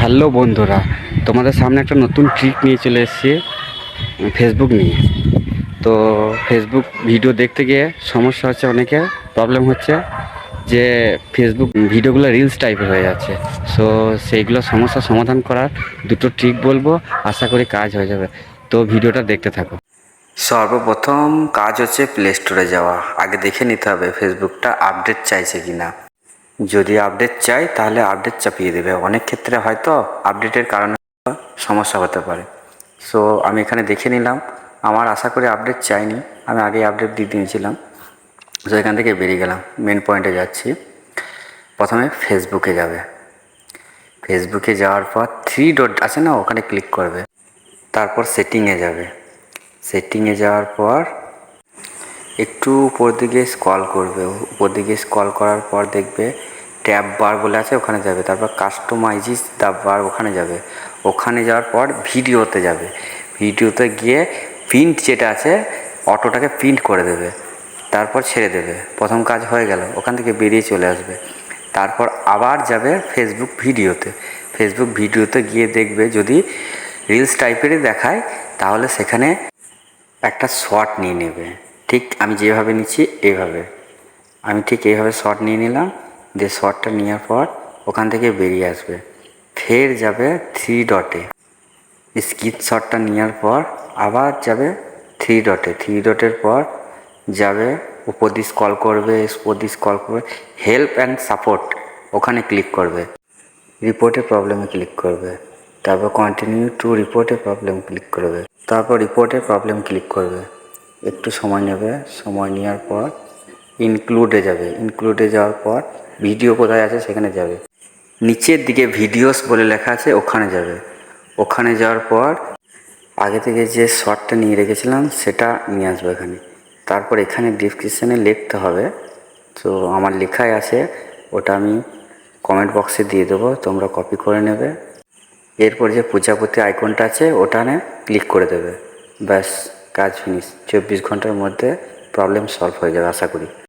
Hello বন্ধুরা, তোমাদের সামনে একটা নতুন ট্রিক নিয়ে চলে এসেছি ফেসবুক নিয়ে। তো ফেসবুক ভিডিও দেখতে গিয়ে সমস্যা হচ্ছে অনেকের প্রবলেম হচ্ছে যে ফেসবুক ভিডিওগুলো রিলস টাইপের হয়ে যাচ্ছে। সো সেইগুলো সমস্যার সমাধান করার দুটো ট্রিক বলব, আশা করি কাজ হয়ে যাবে। তো ভিডিওটা দেখতে থাকো। সর্বপ্রথম কাজ হচ্ছে প্লে স্টোরে যাওয়া। আগে দেখে নিতে হবে ফেসবুকটা আপডেট চাইছে কি না যদি আপডেট চাই, তাহলে আপডেট চাপিয়ে দেবে। অনেক ক্ষেত্রে হয়তো আপডেটের কারণে সমস্যা হতে পারে। সো আমি এখানে দেখে নিলাম। আমার আশা করি আপডেট চাইনি। আমি আগে আপডেট দিয়ে দিয়েছিলাম। তো এখান থেকে বেরিয়ে গেলাম। মেন পয়েন্টে যাচ্ছি। প্রথমে ফেসবুকে যাবে। ফেসবুকে যাওয়ার পর থ্রি ডট আছে না? ওখানে ক্লিক করবে। তারপর সেটিংয়ে যাবে। সেটিংয়ে যাওয়ার পর একটু উপর দিকে স্কল করবে। উপর দিকে স্কল করার পর দেখবে ট্যাব বার বলে আছে, ওখানে যাবে। তারপর কাস্টমাইজিস দ্য বার ওখানে যাবে। ওখানে যাওয়ার পর ভিডিওতে যাবে। ভিডিওতে গিয়ে প্রিন্ট যেটা আছে, অটোটাকে প্রিন্ট করে দেবে। তারপর ছেড়ে দেবে। প্রথম কাজ হয়ে গেল। ওখান থেকে বেরিয়ে চলে আসবে। তারপর আবার যাবে ফেসবুক ভিডিওতে। ফেসবুক ভিডিওতে গিয়ে দেখবে যদি রিলস টাইপেরই দেখায়, তাহলে সেখানে একটা শর্ট নিয়ে নেবে। ঠিক আমি যেভাবে নিচ্ছি এইভাবে আমি ঠিক এইভাবে শর্ট নিয়ে নিলাম, দিয়ে শর্টটা নেওয়ার পর ওখান থেকে বেরিয়ে আসবে। ফের যাবে থ্রি ডটে স্কিপ শটটা নেওয়ার পর আবার যাবে থ্রি ডটে থ্রি ডটের পর যাবে উপর দিয়ে স্কল করবে উপর দিয়ে স্কল করবে হেল্প অ্যান্ড সাপোর্ট ওখানে ক্লিক করবে। রিপোর্টের প্রবলেমে ক্লিক করবে। তারপর কন্টিনিউ টু রিপোর্টের প্রবলেম ক্লিক করবে। তারপর রিপোর্টের প্রবলেম ক্লিক করবে। একটু সময় নেবে, সময় নেওয়ার পর ইনক্লুডে যাবে। ইনক্লুডে যাওয়ার পর ভিডিও কোথায় আছে সেখানে যাবে। নিচের দিকে ভিডিওস বলে লেখা আছে, ওখানে যাবে। ওখানে যাওয়ার পর আগে থেকে যে শর্টটা নিয়ে রেখেছিলাম, সেটা নিয়ে আসব এখানে। তারপর এখানে ডিসক্রিপশানে লিখতে হবে। তো আমার লেখাই আছে, ওটা আমি কমেন্ট বক্সে দিয়ে দেবো, তোমরা কপি করে নেবে। এরপর যে প্রজাপতি আইকনটা আছে ওটানে ক্লিক করে দেবে। ব্যাস। কাজ ফিনিশ চব্বিশ ঘণ্টার মধ্যে প্রবলেম সলভ হয়ে যাবে আশা করি।